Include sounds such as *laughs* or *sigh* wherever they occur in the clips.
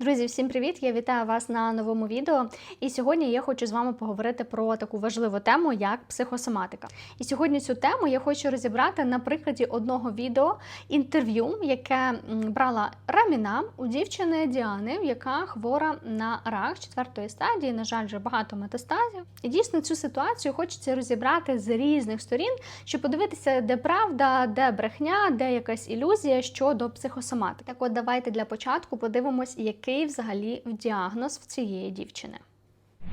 Друзі, всім привіт! Я вітаю вас на новому відео. І сьогодні я хочу з вами поговорити про таку важливу тему, як психосоматика. І сьогодні цю тему я хочу розібрати на прикладі одного відео інтерв'ю, яке брала Раміна у дівчини Діани, яка хвора на рак четвертої стадії. На жаль, вже багато метастазів. І дійсно цю ситуацію хочеться розібрати з різних сторін, щоб подивитися, де правда, де брехня, де якась ілюзія щодо психосоматики. Так, от давайте для початку подивимось, який взагалі в діагноз в цієї дівчини.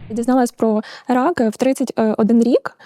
Дізналась про рак в 31 рік.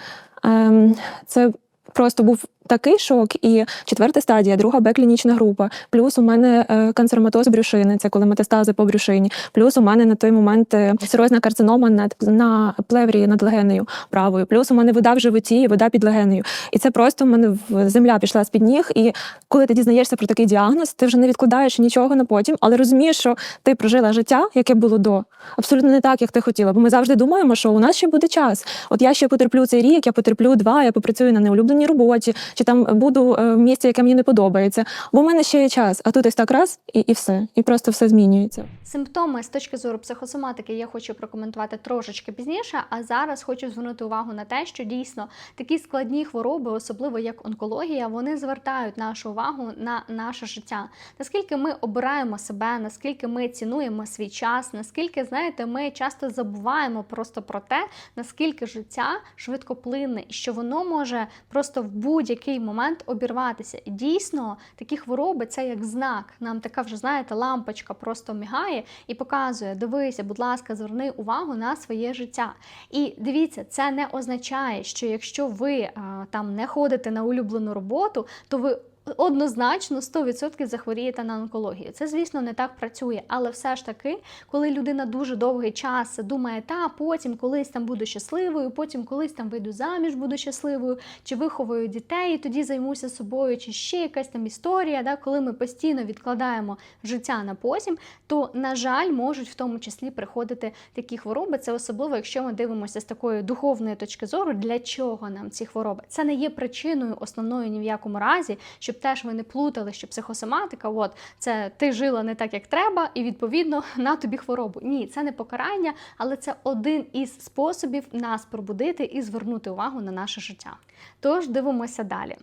Ем, Це просто був такий шок. І четверта стадія, друга Б-клінічна група. Плюс у мене е, канцероматоз брюшини, це коли метастази по брюшині. Плюс у мене на той момент е, серозна карцинома над на плеврі над легенею правою. Плюс у мене вода в животі, і вода під легенею. І це просто в мене земля пішла з під ніг. І коли ти дізнаєшся про такий діагноз, ти вже не відкладаєш нічого на потім, але розумієш, що ти прожила життя, яке було до, абсолютно не так, як ти хотіла. Бо ми завжди думаємо, що у нас ще буде час. От я ще потерплю цей рік, я потерплю два, я попрацюю на неулюбленій роботі, чи там буду е, в місці, яке мені не подобається. Бо в мене ще є час, а тут ось так раз і, і все. І просто все змінюється. Симптоми з точки зору психосоматики я хочу прокоментувати трошечки пізніше, а зараз хочу звернути увагу на те, що дійсно такі складні хвороби, особливо як онкологія, вони звертають нашу увагу на наше життя. Наскільки ми обираємо себе, наскільки ми цінуємо свій час, наскільки знаєте, ми часто забуваємо просто про те, наскільки життя швидкоплинне і що воно може просто в будь-який момент обірватися. І дійсно такі хвороби це як знак. Нам така вже знаєте, лампочка просто мігає і показує: дивися, будь ласка, зверни увагу на своє життя. І дивіться, це не означає, що якщо ви а, там не ходите на улюблену роботу, то ви. Однозначно 100% захворієте на онкологію. Це, звісно, не так працює, але все ж таки, коли людина дуже довгий час думає, та потім колись там буду щасливою, потім колись там вийду заміж, буду щасливою, чи виховую дітей, і тоді займуся собою, чи ще якась там історія, да, коли ми постійно відкладаємо життя на потім, то, на жаль, можуть в тому числі приходити такі хвороби. Це особливо, якщо ми дивимося з такої духовної точки зору, для чого нам ці хвороби. Це не є причиною основною ні в якому разі, щоб теж ми не плутали, що психосоматика, от це ти жила не так, як треба, і відповідно *laughs* на тобі хворобу. Ні, це не покарання, але це один із способів нас пробудити і звернути увагу на наше життя. Тож дивимося далі.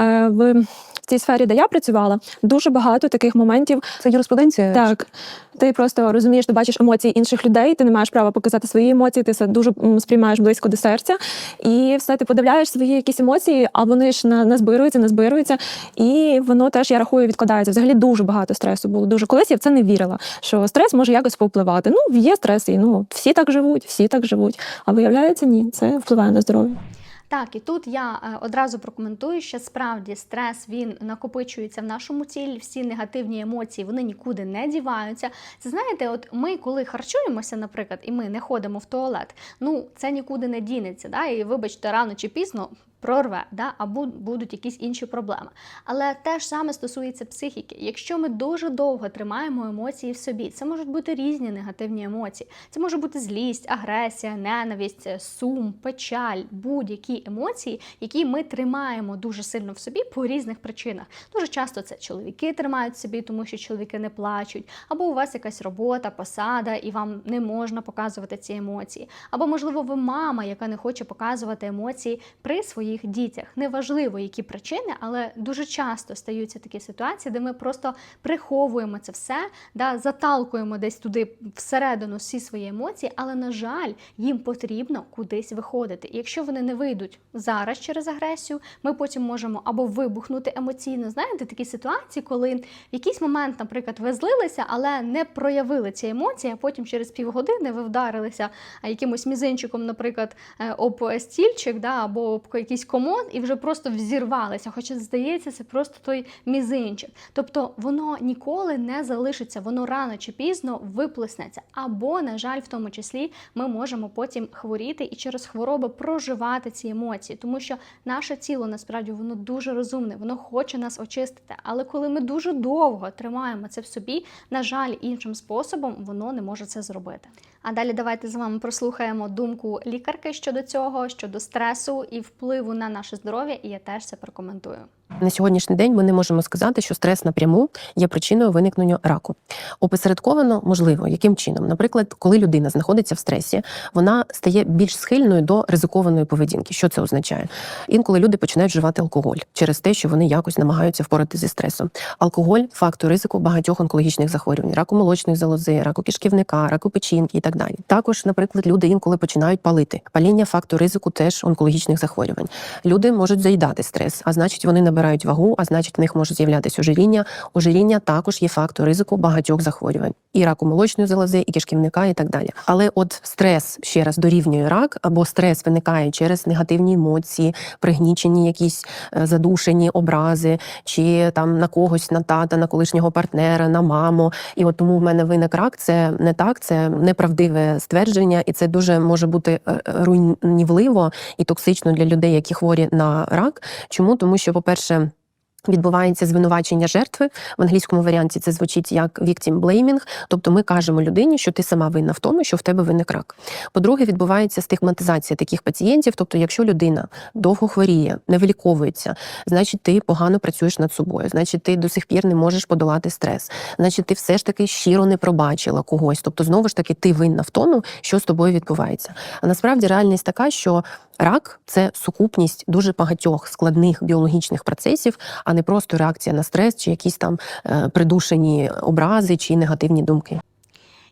Е, в, цій сфері, де я працювала, дуже багато таких моментів. Це юриспруденція? Так, ти просто розумієш, ти бачиш емоції інших людей, ти не маєш права показати свої емоції, ти це дуже сприймаєш близько до серця, і все ти подивляєш свої якісь емоції, а вони ж на- назбируються, назбируються, і воно теж я рахую відкладається. Взагалі дуже багато стресу було. Дуже колись я в це не вірила, що стрес може якось повпливати. Ну є стрес, і ну всі так живуть, всі так живуть. А виявляється, ні, це впливає на здоров'я. Так, і тут я е, одразу прокоментую, що справді стрес він накопичується в нашому тілі, всі негативні емоції вони нікуди не діваються. Це знаєте, от ми, коли харчуємося, наприклад, і ми не ходимо в туалет, ну це нікуди не дінеться. Да? І вибачте, рано чи пізно. Прорве, да, або будуть якісь інші проблеми. Але те ж саме стосується психіки. Якщо ми дуже довго тримаємо емоції в собі, це можуть бути різні негативні емоції. Це може бути злість, агресія, ненависть, сум, печаль, будь-які емоції, які ми тримаємо дуже сильно в собі по різних причинах. Дуже часто це чоловіки тримають в собі, тому що чоловіки не плачуть, або у вас якась робота, посада, і вам не можна показувати ці емоції. Або, можливо, ви мама, яка не хоче показувати емоції при своїх дітях. Неважливо, які причини, але дуже часто стаються такі ситуації, де ми просто приховуємо це все, да, заталкуємо десь туди всередину всі свої емоції, але, на жаль, їм потрібно кудись виходити. І якщо вони не вийдуть зараз через агресію, ми потім можемо або вибухнути емоційно. Знаєте, такі ситуації, коли в якийсь момент, наприклад, ви злилися, але не проявили ці емоції, а потім через півгодини ви вдарилися якимось мізинчиком, наприклад, е, об стільчик, да, або об якийсь комод, і вже просто взірвалися. Хоча здається, це просто той мізинчик. Тобто воно ніколи не залишиться, воно рано чи пізно виплеснеться. Або, на жаль, в тому числі ми можемо потім хворіти і через хвороби проживати ці емоції, тому що наше тіло насправді воно дуже розумне, воно хоче нас очистити. Але коли ми дуже довго тримаємо це в собі, на жаль, іншим способом воно не може це зробити. А далі давайте з вами прослухаємо думку лікарки щодо цього, щодо стресу і впливу на наше здоров'я, і я теж це прокоментую. На сьогоднішній день ми не можемо сказати, що стрес напряму є причиною виникнення раку. Опосередковано можливо, яким чином? Наприклад, коли людина знаходиться в стресі, вона стає більш схильною до ризикованої поведінки. Що це означає? Інколи люди починають вживати алкоголь через те, що вони якось намагаються впоратися зі стресом. Алкоголь фактор ризику багатьох онкологічних захворювань, раку молочної залози, раку кишківника, раку печінки і так далі. Також, наприклад, люди інколи починають палити. Паління фактор ризику теж онкологічних захворювань. Люди можуть заїдати стрес, а значить, вони набирають вагу, а значить, в них може з'являтися ожиріння. Ожиріння також є фактор ризику багатьох захворювань, і раку молочної залози, і кишківника, і так далі. Але от стрес ще раз дорівнює рак, або стрес виникає через негативні емоції, пригнічені якісь е, задушені образи, чи там на когось, на тата, на колишнього партнера, на маму. І от тому в мене виник рак. Це не так, це неправдиве ствердження, і це дуже може бути е, руйнівливо і токсично для людей, які хворі на рак. Чому? Тому що, по-перше, Відбувається звинувачення жертви в англійському варіанті. Це звучить як victim blaming, тобто ми кажемо людині, що ти сама винна в тому, що в тебе виник рак. По-друге, відбувається стигматизація таких пацієнтів. Тобто, якщо людина довго хворіє, не виліковується, значить ти погано працюєш над собою, значить ти до сих пір не можеш подолати стрес, значить ти все ж таки щиро не пробачила когось. Тобто, знову ж таки, ти винна в тому, що з тобою відбувається. А насправді реальність така, що рак це сукупність дуже багатьох складних біологічних процесів, а не просто реакція на стрес чи якісь там е, придушені образи чи негативні думки.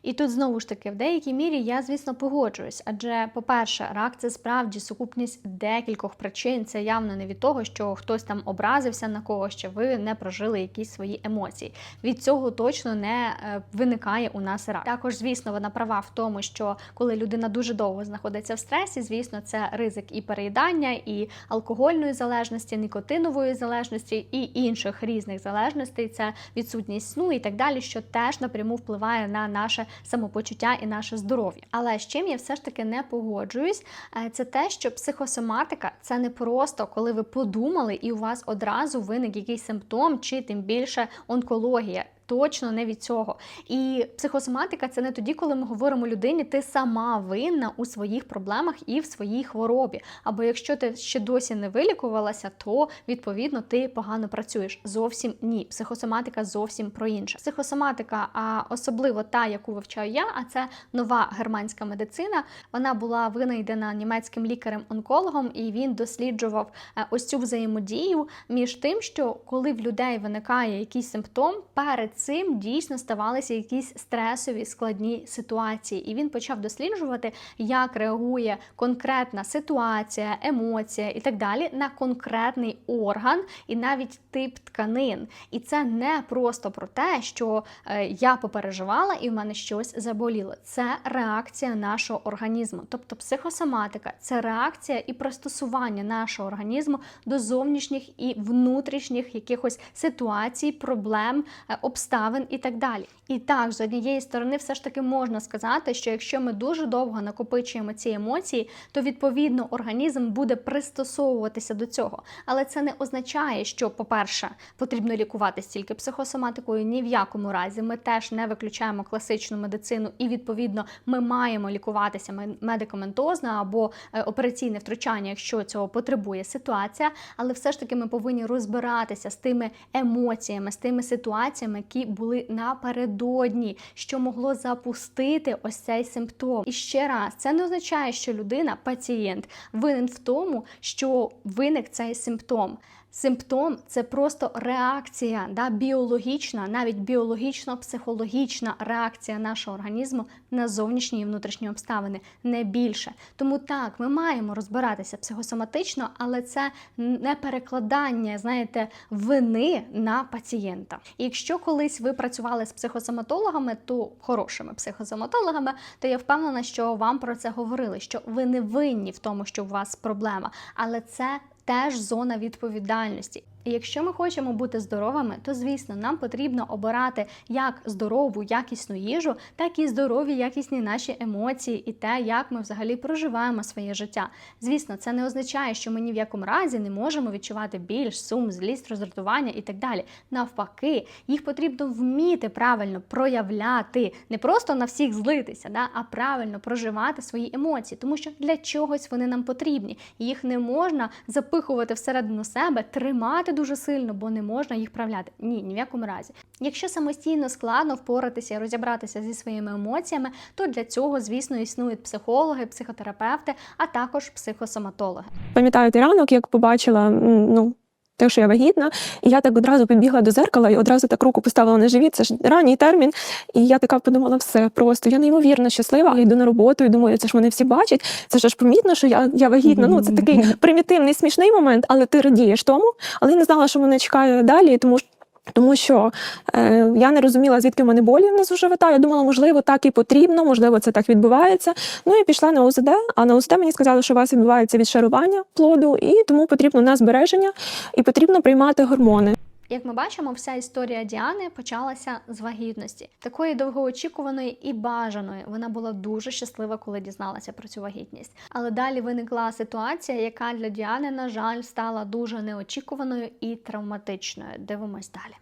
І тут знову ж таки, в деякій мірі я, звісно, погоджуюсь. Адже, по-перше, рак це справді сукупність декількох причин. Це явно не від того, що хтось там образився на когось, чи ви не прожили якісь свої емоції. Від цього точно не е, виникає у нас рак. Також, звісно, вона права в тому, що коли людина дуже довго знаходиться в стресі, звісно, це ризик і переїдання, і алкогольної залежності, нікотинової залежності і інших різних залежностей. Це відсутність сну і так далі, що теж напряму впливає на наше самопочуття і наше здоров'я. Але з чим я все ж таки не погоджуюсь, е, це те, що психосоматика це не просто коли ви подумали, і у вас одразу виник якийсь симптом, чи тим більше онкологія. Точно не від цього. І психосоматика це не тоді, коли ми говоримо людині, ти сама винна у своїх проблемах і в своїй хворобі. Або якщо ти ще досі не вилікувалася, то відповідно ти погано працюєш. Зовсім ні. Психосоматика зовсім про інше. Психосоматика, а особливо та, яку вивчаю я, а це нова германська медицина. Вона була винайдена німецьким лікарем-онкологом, і він досліджував е, ось цю взаємодію між тим, що коли в людей виникає якийсь симптом, перед цим дійсно ставалися якісь стресові складні ситуації, і він почав досліджувати, як реагує конкретна ситуація, емоція і так далі на конкретний орган і навіть тип тканин. І це не просто про те, що е, я попереживала і в мене щось заболіло. Це реакція нашого організму, тобто психосоматика, це реакція і пристосування нашого організму до зовнішніх і внутрішніх якихось ситуацій, проблем, е, обставин і так далі. І так, з однієї сторони, все ж таки можна сказати, що якщо ми дуже довго накопичуємо ці емоції, то відповідно організм буде пристосовуватися до цього. Але це не означає, що, по-перше, потрібно лікуватися тільки психосоматикою. Ні в якому разі ми теж не виключаємо класичну медицину, і відповідно ми маємо лікуватися медикаментозно або е, операційне втручання, якщо цього потребує ситуація. Але все ж таки ми повинні розбиратися з тими емоціями, з тими ситуаціями, які були напередодні, що могло запустити ось цей симптом. І ще раз, це не означає, що людина, пацієнт, винен в тому, що виник цей симптом. Симптом це просто реакція, да, біологічна, навіть біологічно-психологічна реакція нашого організму на зовнішні і внутрішні обставини, не більше. Тому так, ми маємо розбиратися психосоматично, але це не перекладання, знаєте, вини на пацієнта. І якщо колись ви працювали з психосоматологами, то хорошими психосоматологами, то я впевнена, що вам про це говорили, що ви не винні в тому, що у вас проблема, але це теж зона відповідальності. І якщо ми хочемо бути здоровими, то звісно нам потрібно обирати як здорову, якісну їжу, так і здорові, якісні наші емоції, і те, як ми взагалі проживаємо своє життя. Звісно, це не означає, що ми ні в якому разі не можемо відчувати біль, сум, злість, роздратування і так далі. Навпаки, їх потрібно вміти правильно проявляти, не просто на всіх злитися, да, а правильно проживати свої емоції, тому що для чогось вони нам потрібні. Їх не можна запихувати всередину себе, тримати переживати дуже сильно, бо не можна їх правляти. Ні, ні в якому разі. Якщо самостійно складно впоратися і розібратися зі своїми емоціями, то для цього, звісно, існують психологи, психотерапевти, а також психосоматологи. Пам'ятаю той ранок, як побачила ну, те, що я вагітна, і я так одразу побігла до зеркала і одразу так руку поставила на живіт. Це ж ранній термін. І я така подумала, все просто я неймовірно щаслива. Я йду на роботу і думаю, це ж вони всі бачать. Це ж аж помітно, що я, я вагітна. Ну це такий примітивний, смішний момент, але ти радієш тому. Але я не знала, що мене чекає далі, тому що. Тому що е, я не розуміла, звідки в мене болі внизу живота. Я думала, можливо, так і потрібно, можливо, це так відбувається. Ну і пішла на ОЗД, а на ОЗД мені сказали, що у вас відбувається відшарування плоду, і тому потрібно на збереження і потрібно приймати гормони. Як ми бачимо, вся історія Діани почалася з вагітності, такої довгоочікуваної і бажаної. Вона була дуже щаслива, коли дізналася про цю вагітність. Але далі виникла ситуація, яка для Діани, на жаль, стала дуже неочікуваною і травматичною. Дивимось далі.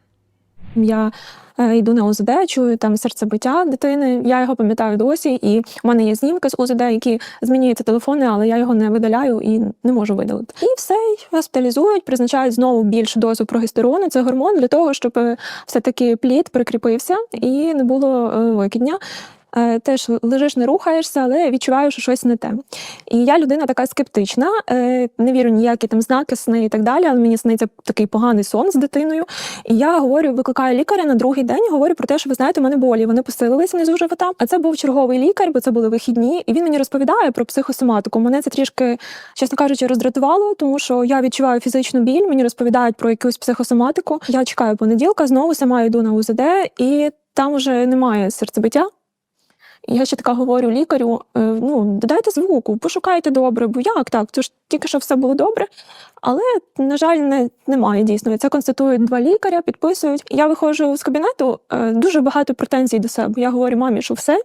Я е, йду на ОЗД, чую там серцебиття дитини. Я його пам'ятаю досі, і в мене є знімки з ОЗД, які змінюються телефони, але я його не видаляю і не можу видалити. І все госпіталізують, призначають знову більшу дозу прогестерону. Це гормон для того, щоб е, все-таки плід прикріпився і не було е, викидня. Е, Теж лежиш, не рухаєшся, але відчуваю, що щось не те. І я людина така скептична, е, не вірю ніякі там знаки сни і так далі, але мені сниться такий поганий сон з дитиною. І я говорю, викликаю лікаря на другий день, говорю про те, що ви знаєте, у мене болі. Вони посилилися внизу живота. А це був черговий лікар, бо це були вихідні, і він мені розповідає про психосоматику. Мене це трішки, чесно кажучи, роздратувало, тому що я відчуваю фізичну біль. Мені розповідають про якусь психосоматику. Я чекаю понеділка, знову сама йду на УЗД, і там вже немає серцебиття. Я ще така говорю лікарю: е, ну, додайте звуку, пошукайте добре, бо як так? Це ж тільки що все було добре. Але, на жаль, не, немає дійсно. Це констатують два лікаря, підписують. Я виходжу з кабінету, е, дуже багато претензій до себе. Я говорю, мамі, що все.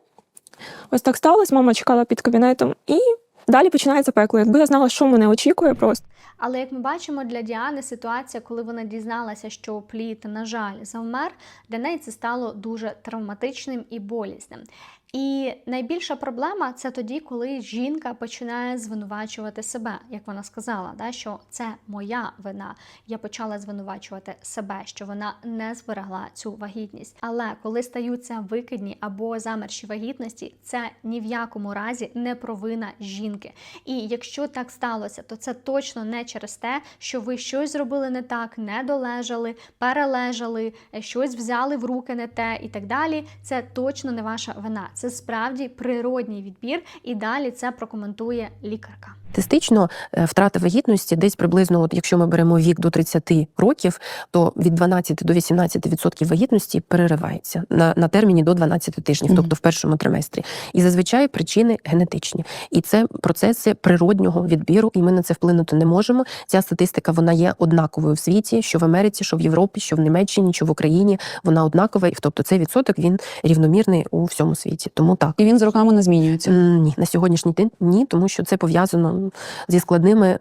Ось так сталося, мама чекала під кабінетом, і далі починається пекло. Якби я знала, що мене очікує, просто. Але як ми бачимо, для Діани ситуація, коли вона дізналася, що плід, на жаль, завмер, для неї це стало дуже травматичним і болісним. І найбільша проблема це тоді, коли жінка починає звинувачувати себе, як вона сказала, да, що це моя вина. Я почала звинувачувати себе, що вона не зберегла цю вагітність. Але коли стаються викидні або замерші вагітності, це ні в якому разі не провина жінки. І якщо так сталося, то це точно не через те, що ви щось зробили не так, не долежали, перележали, щось взяли в руки не те і так далі. Це точно не ваша вина. Це справді природній відбір, і далі це прокоментує лікарка. Статистично е, втрата вагітності десь приблизно, от якщо ми беремо вік до 30 років, то від 12 до 18% вагітності переривається на, на терміні до 12 тижнів, Мгм. тобто в першому триместрі. І зазвичай причини генетичні. І це процеси природнього відбіру, і ми на це вплинути не можемо. Ця статистика вона є однаковою в світі, що в Америці, що в Європі, що в Німеччині, що в Україні. Вона однакова, і тобто цей відсоток він рівномірний у всьому світі. Тому так. І він з роками не змінюється. Ні, на сьогоднішній день ні, тому що це пов'язано зі складними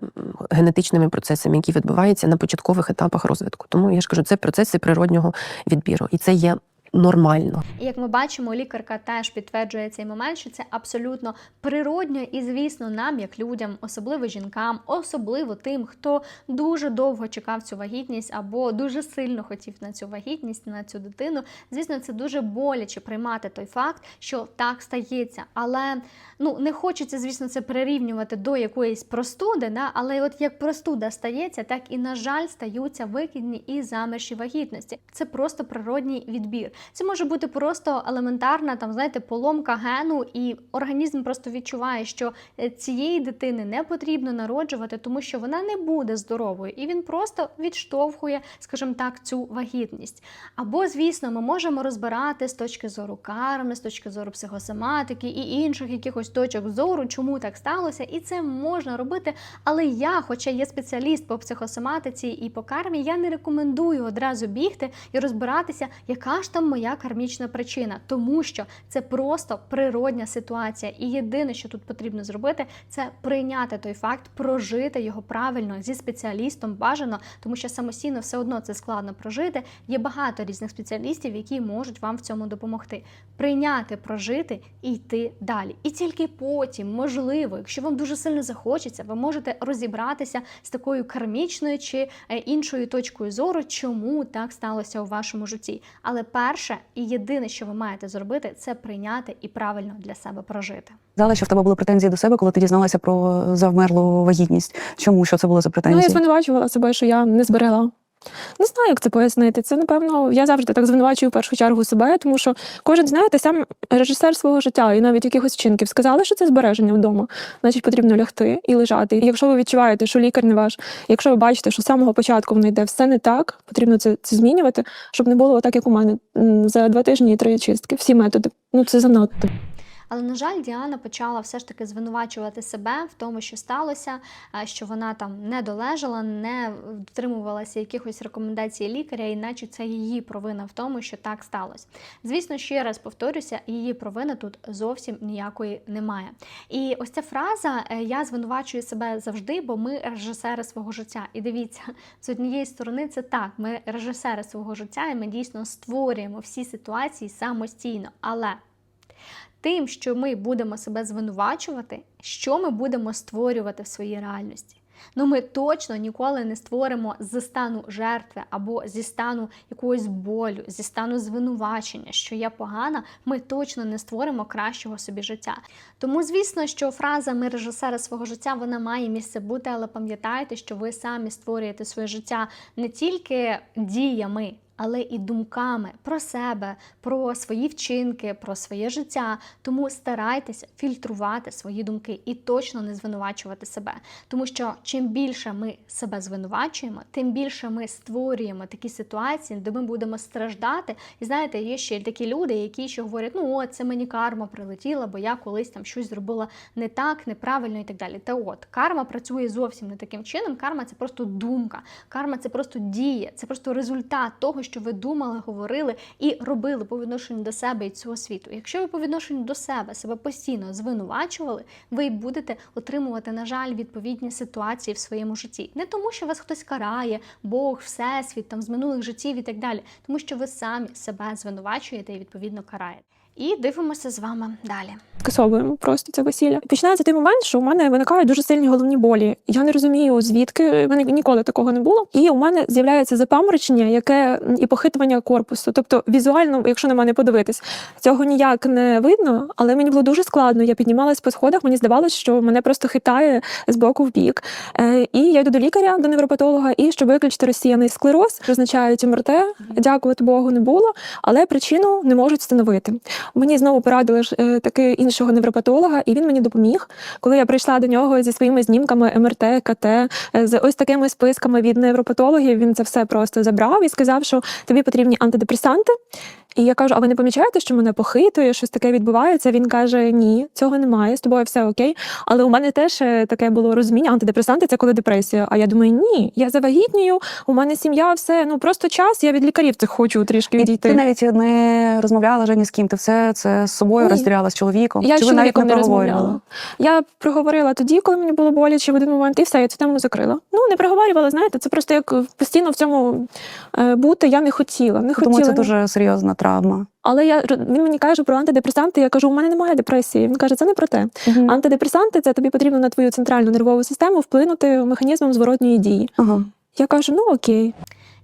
генетичними процесами, які відбуваються на початкових етапах розвитку. Тому я ж кажу, це процеси природнього відбіру, і це є нормально. Як ми бачимо, лікарка теж підтверджує цей момент, що це абсолютно природньо і, звісно, нам, як людям, особливо жінкам, особливо тим, хто дуже довго чекав цю вагітність або дуже сильно хотів на цю вагітність, на цю дитину. Звісно, це дуже боляче приймати той факт, що так стається. Але ну не хочеться, звісно, це прирівнювати до якоїсь простуди. Да? Але от як простуда стається, так і на жаль стаються викидні і замерші вагітності. Це просто природній відбір. Це може бути просто елементарна, там знаєте, поломка гену, і організм просто відчуває, що е, цієї дитини не потрібно народжувати, тому що вона не буде здоровою, і він просто відштовхує, скажімо так, цю вагітність. Або, звісно, ми можемо розбирати з точки зору карми, з точки зору психосоматики і інших якихось точок зору, чому так сталося, і це можна робити. Але я, хоча є спеціаліст по психосоматиці і по кармі, я не рекомендую одразу бігти і розбиратися, яка ж там моя кармічна причина, тому що це просто природня ситуація. І єдине, що тут потрібно зробити, це прийняти той факт, прожити його правильно зі спеціалістом бажано, тому що самостійно все одно це складно прожити. Є багато різних спеціалістів, які можуть вам в цьому допомогти. Прийняти, прожити і йти далі. І тільки потім, можливо, якщо вам дуже сильно захочеться, ви можете розібратися з такою кармічною чи е, іншою точкою зору, чому так сталося у вашому житті. Але перше і єдине, що ви маєте зробити, це прийняти і правильно для себе прожити. Сказала, що в тебе були претензії до себе, коли ти дізналася про завмерлу вагітність. Чому що це було за претензії? Ну, я звинувачувала себе, що я не зберегла. Не знаю, як це пояснити. Це, напевно, я завжди так звинувачую в першу чергу себе, тому що кожен, знаєте, сам режисер свого життя і навіть якихось вчинків сказали, що це збереження вдома. Значить, потрібно лягти і лежати. І якщо ви відчуваєте, що лікар не ваш, якщо ви бачите, що з самого початку воно йде все не так, потрібно це, це змінювати, щоб не було так, як у мене за два тижні і три чистки. Всі методи. Ну це занадто. Але на жаль, Діана почала все ж таки звинувачувати себе в тому, що сталося, що вона там не долежала, не дотримувалася якихось рекомендацій лікаря, і наче це її провина в тому, що так сталося. Звісно, ще раз повторюся, її провини тут зовсім ніякої немає. І ось ця фраза е, я звинувачую себе завжди, бо ми режисери свого життя. І дивіться, з однієї сторони, це так, ми режисери свого життя, і ми дійсно створюємо всі ситуації самостійно. Але тим, що ми будемо себе звинувачувати, що ми будемо створювати в своїй реальності. Ну, ми точно ніколи не створимо зі стану жертви або зі стану якогось болю, зі стану звинувачення, що я погана, ми точно не створимо кращого собі життя. Тому, звісно, що фраза ми режисери свого життя вона має місце бути, але пам'ятайте, що ви самі створюєте своє життя не тільки діями але і думками про себе, про свої вчинки, про своє життя. Тому старайтеся фільтрувати свої думки і точно не звинувачувати себе. Тому що чим більше ми себе звинувачуємо, тим більше ми створюємо такі ситуації, де ми будемо страждати. І знаєте, є ще такі люди, які ще говорять: ну от це мені карма прилетіла, бо я колись там щось зробила не так, неправильно і так далі. Та от карма працює зовсім не таким чином. Карма це просто думка, карма це просто дія, це просто результат того, що ви думали, говорили і робили по відношенню до себе і цього світу. Якщо ви по відношенню до себе себе постійно звинувачували, ви будете отримувати, на жаль, відповідні ситуації в своєму житті. Не тому, що вас хтось карає, Бог, всесвіт, там з минулих життів і так далі, тому що ви самі себе звинувачуєте і відповідно караєте. І дивимося з вами далі. скасовуємо просто це весілля. Починається той момент, що у мене виникають дуже сильні головні болі. Я не розумію, звідки в мене ніколи такого не було. І у мене з'являється запаморочення, яке і похитування корпусу. Тобто, візуально, якщо на мене подивитись, цього ніяк не видно, але мені було дуже складно. Я піднімалась по сходах, мені здавалося, що мене просто хитає з боку в бік. Е, і я йду до лікаря, до невропатолога, і щоб виключити розсіяний склероз, призначають МРТ. Дякувати Богу, не було, але причину не можуть встановити. Мені знову порадили е, таки іншого невропатолога, і він мені допоміг. Коли я прийшла до нього зі своїми знімками МРТ, КТ, е, з ось такими списками від невропатологів, він це все просто забрав і сказав, що тобі потрібні антидепресанти. І я кажу: а ви не помічаєте, що мене похитує, щось таке відбувається? Він каже: Ні, цього немає, з тобою все окей. Але у мене теж е, таке було розуміння. Антидепресанти це коли депресія. А я думаю, ні, я завагітнюю, у мене сім'я, все ну просто час. Я від лікарів цих хочу трішки І відійти. ти навіть не розмовляла вже ні з ким. Ти все це з собою розділяла з чоловіком. Я Чи ви навіть не не розмовляла. Я проговорила тоді, коли мені було боляче в один момент, і все, я цю тему закрила. Ну, не проговорювала, знаєте, це просто як постійно в цьому е, бути я не хотіла. Не хотіла. Думаю, це дуже серйозна травма. Але я він мені каже про антидепресанти. Я кажу, у мене немає депресії. Він каже, це не про те. Мгм. Антидепресанти це тобі потрібно на твою центральну нервову систему вплинути механізмом зворотньої дії. Ага. Я кажу, ну окей.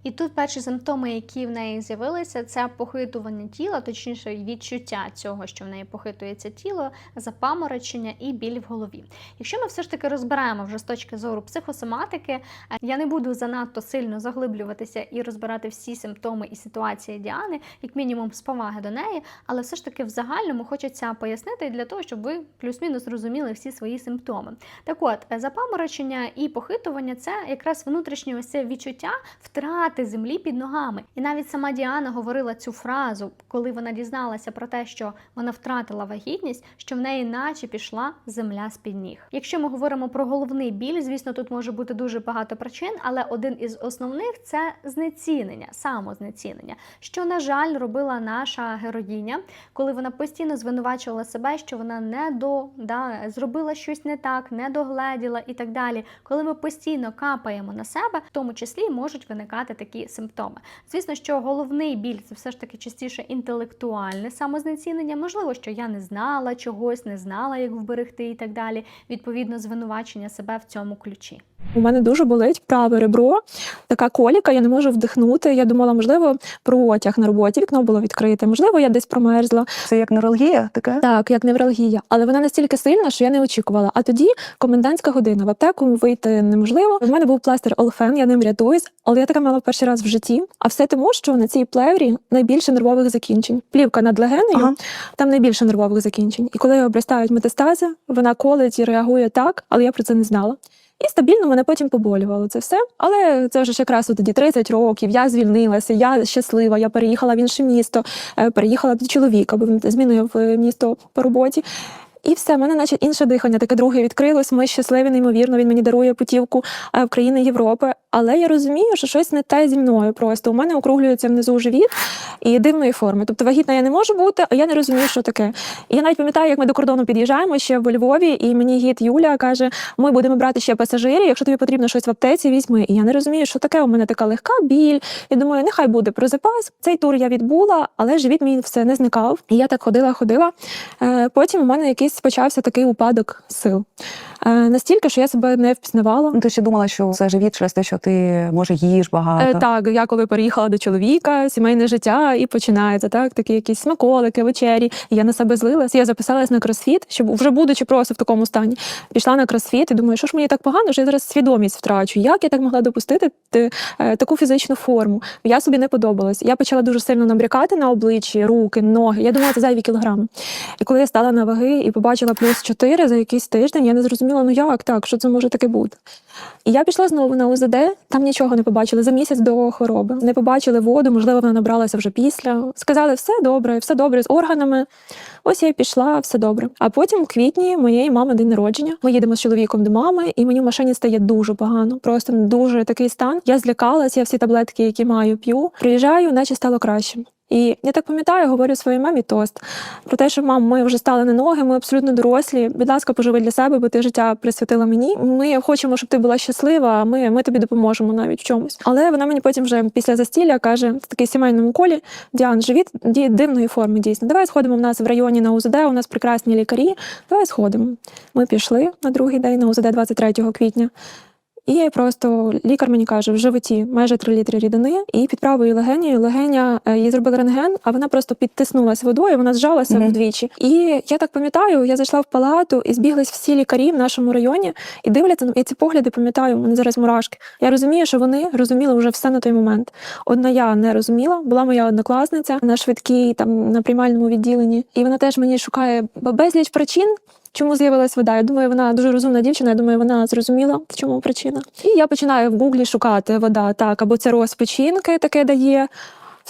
І тут перші симптоми, які в неї з'явилися, це похитування тіла, точніше, відчуття цього, що в неї похитується тіло, запаморочення і біль в голові. Якщо ми все ж таки розбираємо вже з точки зору психосоматики, е, я не буду занадто сильно заглиблюватися і розбирати всі симптоми і ситуації Діани, як мінімум з поваги до неї, але все ж таки в загальному хочеться пояснити для того, щоб ви плюс-мінус зрозуміли всі свої симптоми. Так от, е, запаморочення і похитування це якраз внутрішнє ось це відчуття втрати втрати землі під ногами. І навіть сама Діана говорила цю фразу, коли вона дізналася про те, що вона втратила вагітність, що в неї наче пішла земля з під ніг. Якщо ми говоримо про головний біль, звісно, тут може бути дуже багато причин, але один із основних це знецінення, самознецінення, що на жаль робила наша героїня, коли вона постійно звинувачувала себе, що вона не до да, зробила щось не так, не догледіла і так далі. Коли ми постійно капаємо на себе, в тому числі можуть виникати такі симптоми. Звісно, що головний біль це все ж таки частіше інтелектуальне самознецінення. Можливо, що я не знала чогось, не знала, як вберегти і так далі. Відповідно, звинувачення себе в цьому ключі. У мене дуже болить праве ребро, така коліка, я не можу вдихнути. Я думала, можливо, протяг на роботі, вікно було відкрите, можливо, я десь промерзла. Це як невралгія така? Так, як невралгія. Але вона настільки сильна, що я не очікувала. А тоді комендантська година. В аптеку вийти неможливо. У мене був пластир Олфен, я ним рятуюсь, але я така мала перший раз в житті. А все тому, що на цій плеврі найбільше нервових закінчень. Плівка над легенею, Ага. там найбільше нервових закінчень. І коли обростають метастази, вона колить і реагує так, але я про це не знала. І стабільно мене потім поболювало це все. Але це вже ж якраз тоді 30 років. Я звільнилася, я щаслива, я переїхала в інше місто, е, переїхала до чоловіка, бо він змінив е, місто по роботі. І все, в мене наче інше дихання, таке друге відкрилось. Ми щасливі, неймовірно. Він мені дарує путівку е, в країни Європи. Але я розумію, що щось не те зі мною. Просто у мене округлюється внизу живіт і дивної форми. Тобто вагітна я не можу бути, а я не розумію, що таке. І я навіть пам'ятаю, як ми до кордону під'їжджаємо ще в Львові, і мені гід Юля каже: ми будемо брати ще пасажирів. Якщо тобі потрібно щось в аптеці, візьми. І я не розумію, що таке. У мене така легка біль. І думаю, нехай буде про запас. Цей тур я відбула, але живіт мій все не зникав. І я так ходила, ходила. Е, Потім у мене якийсь почався такий упадок сил. Е, Настільки, що я себе не впізнавала. Ну, Ти ще думала, що це живіт через те, що ти може їш багато. Е, Так, я коли переїхала до чоловіка, сімейне життя і починається так, такі якісь смаколики, вечері. Я на себе злилась. Я записалась на кросфіт, щоб вже будучи просто в такому стані, пішла на кросфіт і думаю, що ж мені так погано, що я зараз свідомість втрачу. Як я так могла допустити е, таку фізичну форму? Я собі не подобалась. Я почала дуже сильно набрякати на обличчі, руки, ноги. Я думала, це зайві кілограми. І коли я стала на ваги і побачила плюс 4 за якийсь тиждень, я не зрозуміла, ну як так, що це може таке бути. І я пішла знову на УЗД, там нічого не побачили за місяць до хвороби. Не побачили воду, можливо, вона набралася вже після. Сказали, все добре, все добре з органами. Ось я й пішла, все добре. А потім, в квітні, моєї мами день народження. Ми їдемо з чоловіком до мами, і мені в машині стає дуже погано. Просто дуже такий стан. Я злякалась, я всі таблетки, які маю, п'ю. Приїжджаю, наче стало краще. І я так пам'ятаю, говорю своїй мамі тост про те, що мам, ми вже стали на ноги, ми абсолютно дорослі. Будь ласка, поживи для себе, бо ти життя присвятила мені. Ми хочемо, щоб ти була щаслива. Ми, ми тобі допоможемо навіть в чомусь. Але вона мені потім вже після застілля каже в такій сімейному колі: Діан, живіт дивної форми дійсно. Давай сходимо в нас в районі на УЗД. У нас прекрасні лікарі. Давай сходимо. Ми пішли на другий день на УЗД 23 квітня. І просто лікар мені каже, в животі майже 3 літри рідини, і під правою легенією легеня е, їй зробили рентген, а вона просто підтиснулася водою, вона зжалася Мгм. вдвічі. І я так пам'ятаю, я зайшла в палату і збіглись всі лікарі в нашому районі і дивляться на- і ці погляди, пам'ятаю, мене зараз мурашки. Я розумію, що вони розуміли вже все на той момент. Одна я не розуміла, була моя однокласниця на швидкій, там на приймальному відділенні, і вона теж мені шукає безліч причин. Чому з'явилась вода? Я думаю, вона дуже розумна дівчина. Я думаю, вона зрозуміла, в чому причина. І я починаю в гуглі шукати вода. Так, або це розпечінки таке дає.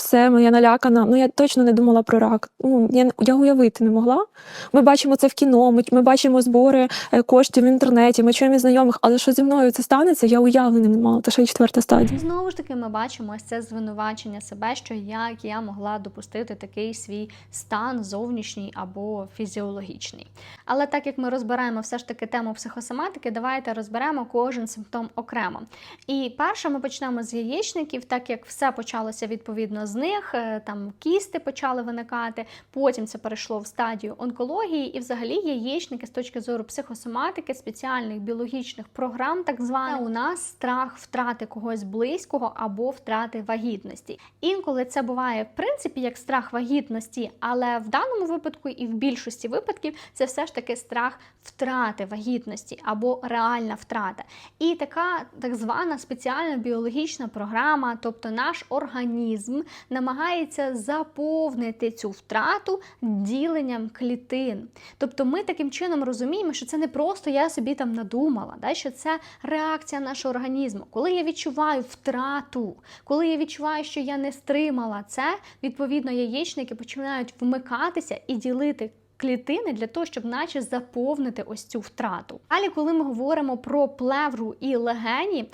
Все, я налякана. Ну я точно не думала про рак. Ну я, я уявити не могла. Ми бачимо це в кіно, ми, ми бачимо збори е, коштів в інтернеті, ми чуємо від знайомих, але що зі мною це станеться, я уявлення не мала. Це ще й четверта стадія. Знову ж таки, ми бачимо ось це звинувачення себе, що як я могла допустити такий свій стан зовнішній або фізіологічний. Але так як ми розбираємо все ж таки тему психосоматики, давайте розберемо кожен симптом окремо. І перше ми почнемо з яєчників, так як все почалося відповідно з них, е, там кісти почали виникати, потім це перейшло в стадію онкології, і взагалі яєчники з точки зору психосоматики, спеціальних біологічних програм, так званих, у нас страх втрати когось близького або втрати вагітності. Інколи це буває в принципі як страх вагітності, але в даному випадку і в більшості випадків це все ж таки страх втрати вагітності або реальна втрата. І така так звана спеціальна біологічна програма, тобто наш організм намагається заповнити цю втрату діленням клітин. Тобто ми таким чином розуміємо, що це не просто я собі там надумала, да, що це реакція нашого організму. Коли я відчуваю втрату, коли я відчуваю, що я не стримала це, відповідно, яєчники починають вмикатися і ділити. Клітини для того, щоб наче заповнити ось цю втрату. Далі, коли ми говоримо про плевру і легені,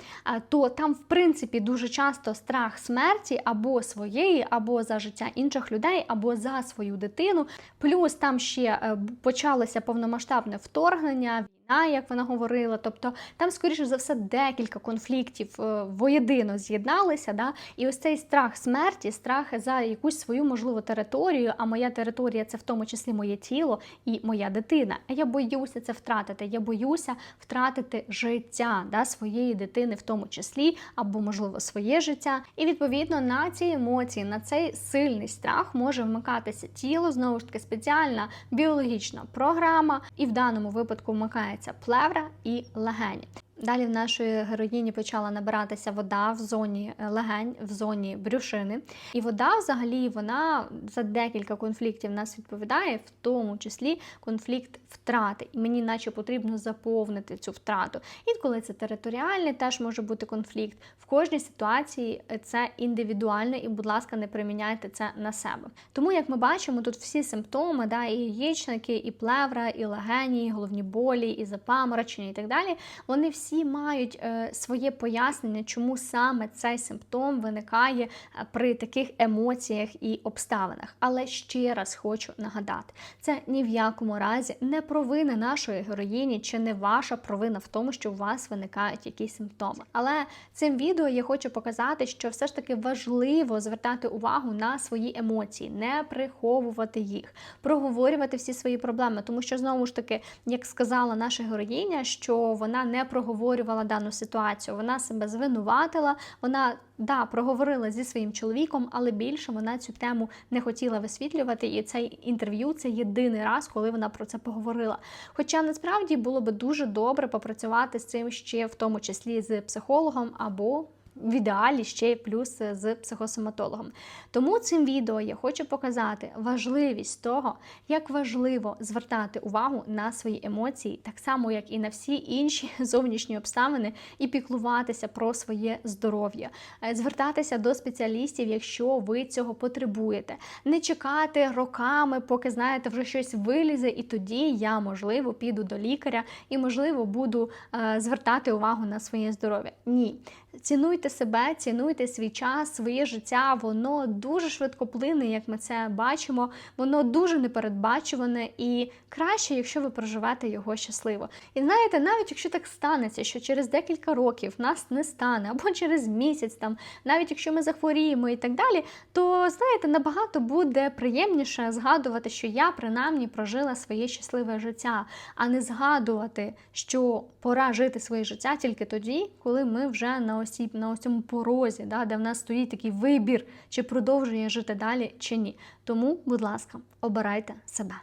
то там, в принципі, дуже часто страх смерті або своєї, або за життя інших людей, або за свою дитину. Плюс там ще е, почалося повномасштабне вторгнення. Війна, як вона говорила, тобто там, скоріше за все, декілька конфліктів е, воєдино з'єдналися. Да? І ось цей страх смерті, страх за якусь свою можливу територію. А моя територія це в тому числі моє тіло і моя дитина. А я боюся це втратити. Я боюся втратити життя да, своєї дитини, в тому числі, або можливо своє життя. І відповідно на ці емоції, на цей сильний страх може вмикатися тіло, знову ж таки спеціальна біологічна програма, і в даному випадку вмикається плевра і легені. Далі в нашої героїні почала набиратися вода в зоні е, легень, в зоні брюшини. І вода, взагалі, вона за декілька конфліктів нас відповідає, в тому числі конфлікт втрати. І мені, наче, потрібно заповнити цю втрату. Інколи це територіальний, теж може бути конфлікт. В кожній ситуації е, це індивідуальне, і, будь ласка, не приміняйте це на себе. Тому, як ми бачимо, тут всі симптоми, да, і яєчники, і плевра, і легені, і головні болі, і запаморочення, і так далі, вони всі мають е, своє пояснення, чому саме цей симптом виникає е, при таких емоціях і обставинах. Але ще раз хочу нагадати, це ні в якому разі не провина нашої героїні, чи не ваша провина в тому, що у вас виникають якісь симптоми. Але цим відео я хочу показати, що все ж таки важливо звертати увагу на свої емоції, не приховувати їх, проговорювати всі свої проблеми, тому що знову ж таки, як сказала наша героїня, що вона не проговорювала дану ситуацію, вона себе звинуватила, вона да, проговорила зі своїм чоловіком, але більше вона цю тему не хотіла висвітлювати. І це інтерв'ю це єдиний раз, коли вона про це поговорила. Хоча насправді було би дуже добре попрацювати з цим ще в тому числі з психологом або в ідеалі ще плюс з психосоматологом. Тому цим відео я хочу показати важливість того, як важливо звертати увагу на свої емоції, так само як і на всі інші *laughs* зовнішні обставини, і піклуватися про своє здоров'я, Е, звертатися до спеціалістів, якщо ви цього потребуєте, не чекати роками, поки знаєте, вже щось вилізе, і тоді я можливо піду до лікаря і можливо буду е, звертати увагу на своє здоров'я. Ні. Цінуйте себе, цінуйте свій час, своє життя. Воно дуже швидко плине, як ми це бачимо. Воно дуже непередбачуване і краще, якщо ви проживете його щасливо. І знаєте, навіть якщо так станеться, що через декілька років нас не стане, або через місяць, там, навіть якщо ми захворіємо і так далі, то знаєте, набагато буде приємніше згадувати, що я принаймні прожила своє щасливе життя, а не згадувати, що пора жити своє життя тільки тоді, коли ми вже на осіб на ось цьому порозі, да, де в нас стоїть такий вибір, чи продовжує жити далі, чи ні. Тому, будь ласка, обирайте себе.